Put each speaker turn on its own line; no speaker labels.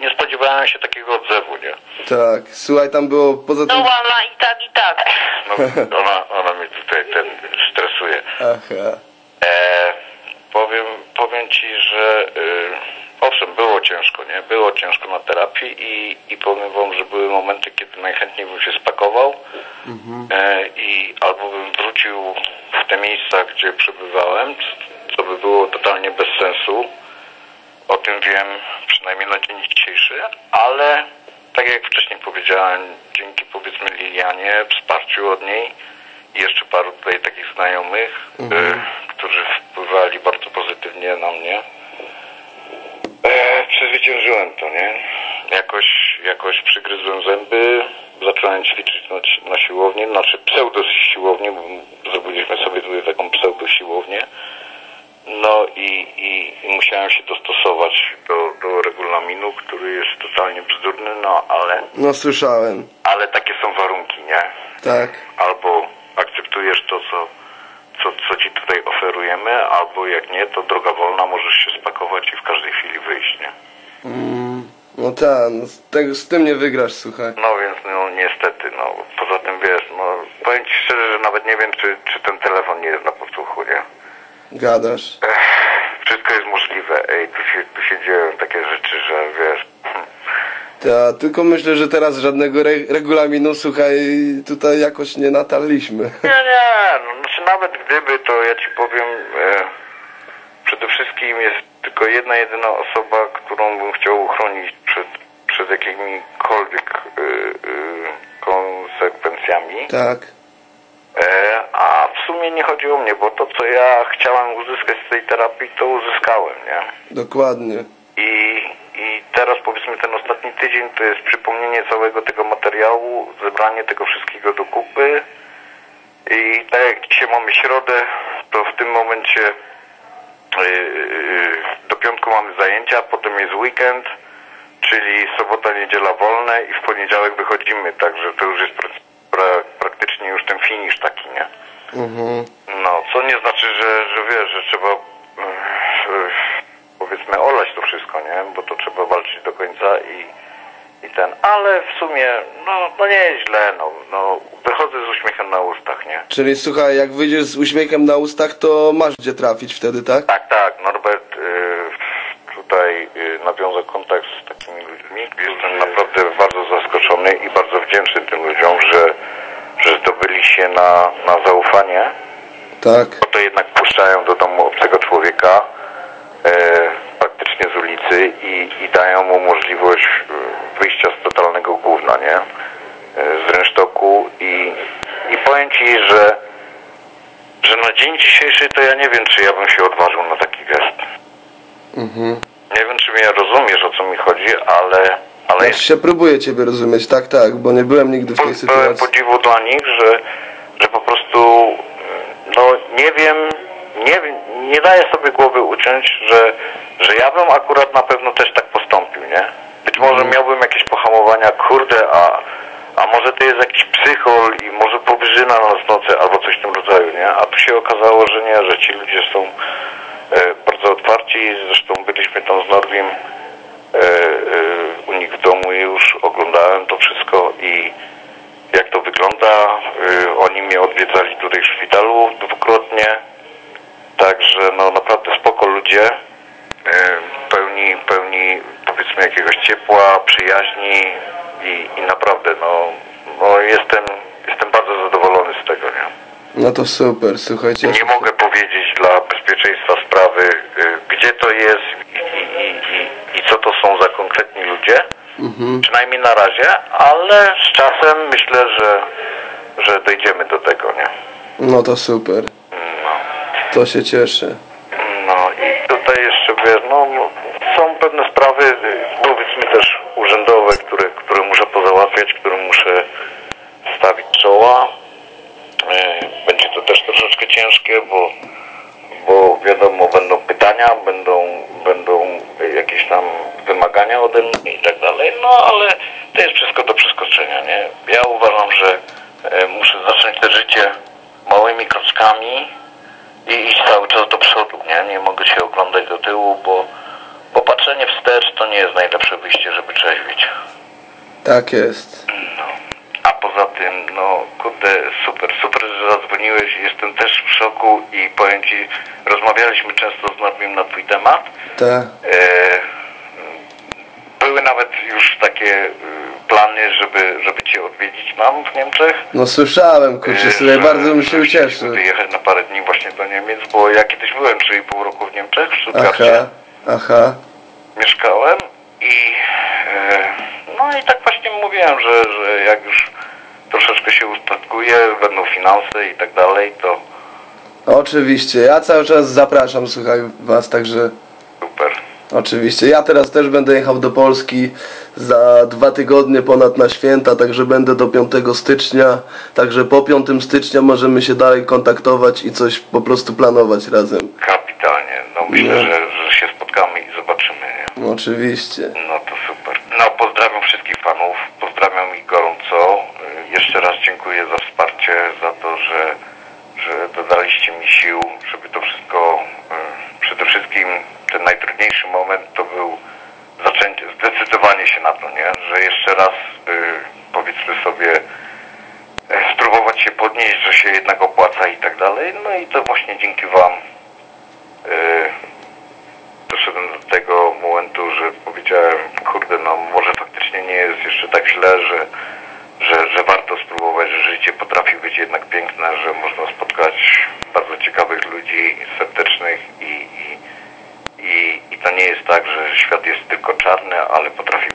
nie spodziewałem się takiego odzewu, nie?
Tak, słuchaj, tam było poza
No
tym...
ona i tak, i tak.
No, ona, ona mnie tutaj ten stresuje.
Aha.
E, powiem, powiem ci, że y, owszem, było ciężko, nie? Było ciężko na terapii i, i powiem wam, że były momenty, kiedy najchętniej bym się spakował e, i albo bym wrócił w te miejsca, gdzie przebywałem, co by było totalnie bez sensu. O tym wiem przynajmniej na dzień dzisiejszy, ale tak jak wcześniej powiedziałem, dzięki powiedzmy Lilianie, wsparciu od niej i jeszcze paru tutaj takich znajomych, y, którzy wpływali bardzo pozytywnie na mnie, e, przezwyciężyłem to, nie? Jakoś, jakoś przygryzłem zęby, zacząłem ćwiczyć na, na siłowni, znaczy pseudo siłownię, bo zrobiliśmy sobie tutaj taką pseudo siłownię. No i, i, i musiałem się dostosować do, do regulaminu, który jest totalnie bzdurny, no ale,
No słyszałem.
ale takie są warunki, nie?
Tak.
Albo akceptujesz to, co, co, co ci tutaj oferujemy, albo jak nie, to droga wolna, możesz się spakować i w każdej chwili wyjść, nie?
Mm, no tak, no, z, tego, z tym nie wygrasz, słuchaj.
No więc no niestety, no poza tym wiesz, no powiem ci szczerze, że nawet nie wiem, czy, czy ten telefon nie jest na podsłuchu, nie?
Gadasz.
Ech, wszystko jest możliwe, ej, tu się, tu się dzieją takie rzeczy, że
Ta, tylko myślę, że teraz żadnego re regulaminu, słuchaj, tutaj jakoś nie natarliśmy.
Nie, nie, no znaczy nawet gdyby, to ja ci powiem, e, przede wszystkim jest tylko jedna, jedyna osoba, którą bym chciał uchronić przed, przed jakimikolwiek e, e, konsekwencjami.
Tak.
E, a w sumie nie chodzi o mnie, bo to, co ja chciałem uzyskać z tej terapii, to uzyskałem, nie?
Dokładnie.
I, I teraz powiedzmy ten ostatni tydzień to jest przypomnienie całego tego materiału, zebranie tego wszystkiego do kupy. I tak jak dzisiaj mamy środę, to w tym momencie yy, yy, do piątku mamy zajęcia, potem jest weekend, czyli sobota, niedziela wolne i w poniedziałek wychodzimy, także to już jest pra, pra, praktycznie już ten finisz taki, nie?
Mhm.
No, co nie znaczy, że, że wiesz, że trzeba e, powiedzmy olać to wszystko, nie? Bo to trzeba walczyć do końca i, i ten, ale w sumie, no, no nie jest źle, no, no, wychodzę z uśmiechem na ustach, nie?
Czyli słuchaj, jak wyjdziesz z uśmiechem na ustach, to masz gdzie trafić wtedy, tak?
Tak, tak, Norbert y, tutaj y, nawiązał kontakt z takimi ludźmi. Jestem naprawdę bardzo zaskoczony i bardzo wdzięczny tym ludziom, że, że zdobyli się na, na zaufanie.
Tak.
bo to jednak puszczają do domu obcego człowieka e, praktycznie z ulicy i, i dają mu możliwość e, wyjścia z totalnego gówna, nie? E, z rynsztoku i, i powiem Ci, że, że na dzień dzisiejszy to ja nie wiem, czy ja bym się odważył na taki gest.
Mhm.
Nie wiem, czy mnie rozumiesz, o co mi chodzi, ale, ale
Ja się próbuję ciebie rozumieć, tak, tak, bo nie byłem nigdy w tej sytuacji.
podziwu dla nich, że, że po prostu no nie wiem, nie, wiem- nie daję sobie głowy uciąć, że, że ja bym akurat na pewno też tak postąpił, nie? Być może miałbym jakieś pohamowania, kurde, a, a może to jest jakiś psychol i może powyżyna nas w nocy albo coś w tym rodzaju, nie? A tu się okazało, że nie, że ci ludzie są e, bardzo otwarci, zresztą byliśmy tam z Norwim e, e, u nich w domu już, oglądałem to wszystko i jak to wygląda. Y, oni mnie odwiedzali tutaj w szpitalu dwukrotnie. Także no naprawdę spoko ludzie. Y, pełni, pełni powiedzmy jakiegoś ciepła, przyjaźni i, i naprawdę no, no jestem, jestem bardzo zadowolony z tego, nie?
No to super, słuchajcie.
Nie mogę powiedzieć dla bezpieczeństwa sprawy, y, gdzie to jest i, i, i, i co to są za konkretni ludzie.
Mhm.
Przynajmniej na razie, ale z czasem myślę, że, że dojdziemy do tego, nie?
No to super, to się cieszę.
no i tutaj jeszcze wiesz, no, no są pewne sprawy, powiedzmy też urzędowe, które, które muszę pozałatwiać, które muszę stawić czoła. Y, Będzie to też troszeczkę ciężkie, bo, bo wiadomo, będą pytania, będą, będą jakieś tam wymagania ode mnie i tak dalej, no ale to jest wszystko do przeskoczenia, nie? Ja uważam, że e, muszę zacząć to życie małymi kroczkami i iść cały czas do przodu, nie? Nie mogę się oglądać do tyłu, bo, popatrzenie wstecz to nie jest najlepsze wyjście, żeby trzeźwić.
Tak jest.
No. A poza tym, no kurde, super, super, że zadzwoniłeś. Jestem też w szoku i powiem Ci, rozmawialiśmy często z Normim na Twój temat.
Tak.
E, były nawet już takie y, plany, żeby, żeby Cię odwiedzić mam w Niemczech.
No słyszałem, kurczę,
E,
sobie
że-
bardzo bym się
chcieliśmy wyjechać na parę dni właśnie do Niemiec, bo ja kiedyś byłem 3,5 roku w Niemczech, w Stuttgarcie.
Aha, aha.
mieszkałem i e, no i tak właśnie mówiłem, że, że jak już troszeczkę się ustatkuje, będą finanse i tak dalej, to
Oczywiście, ja cały czas zapraszam, słuchaj, was, także
super.
Oczywiście. Ja teraz też będę jechał do Polski za dwa tygodnie ponad na święta, także będę do 5 stycznia, także po 5 stycznia możemy się dalej kontaktować i coś po prostu planować razem.
Kapitalnie. No myślę,
No.
że, że się spotkamy i zobaczymy. Nie?
No, oczywiście.
No to super. No pozdrawiam wszystkich fanów, pozdrawiam ich gorąco. Y, Jeszcze raz dziękuję za wsparcie, za to, że, że dodaliście mi sił, żeby to wszystko, y, przede wszystkim ten najtrudniejszy moment to był zaczęcie, zdecydowanie się na to, nie? Że jeszcze raz y, powiedzmy sobie e, spróbować się podnieść, że się jednak opłaca i tak dalej. No i to właśnie dzięki Wam y, doszedłem do tego momentu, że powiedziałem, kurde, no może faktycznie nie jest jeszcze tak źle, że, że, że warto spróbować, że życie potrafi być jednak piękne, że można spotkać bardzo ciekawych ludzi, serdecznych i, i, i, i to nie jest tak, że świat jest tylko czarny, ale potrafi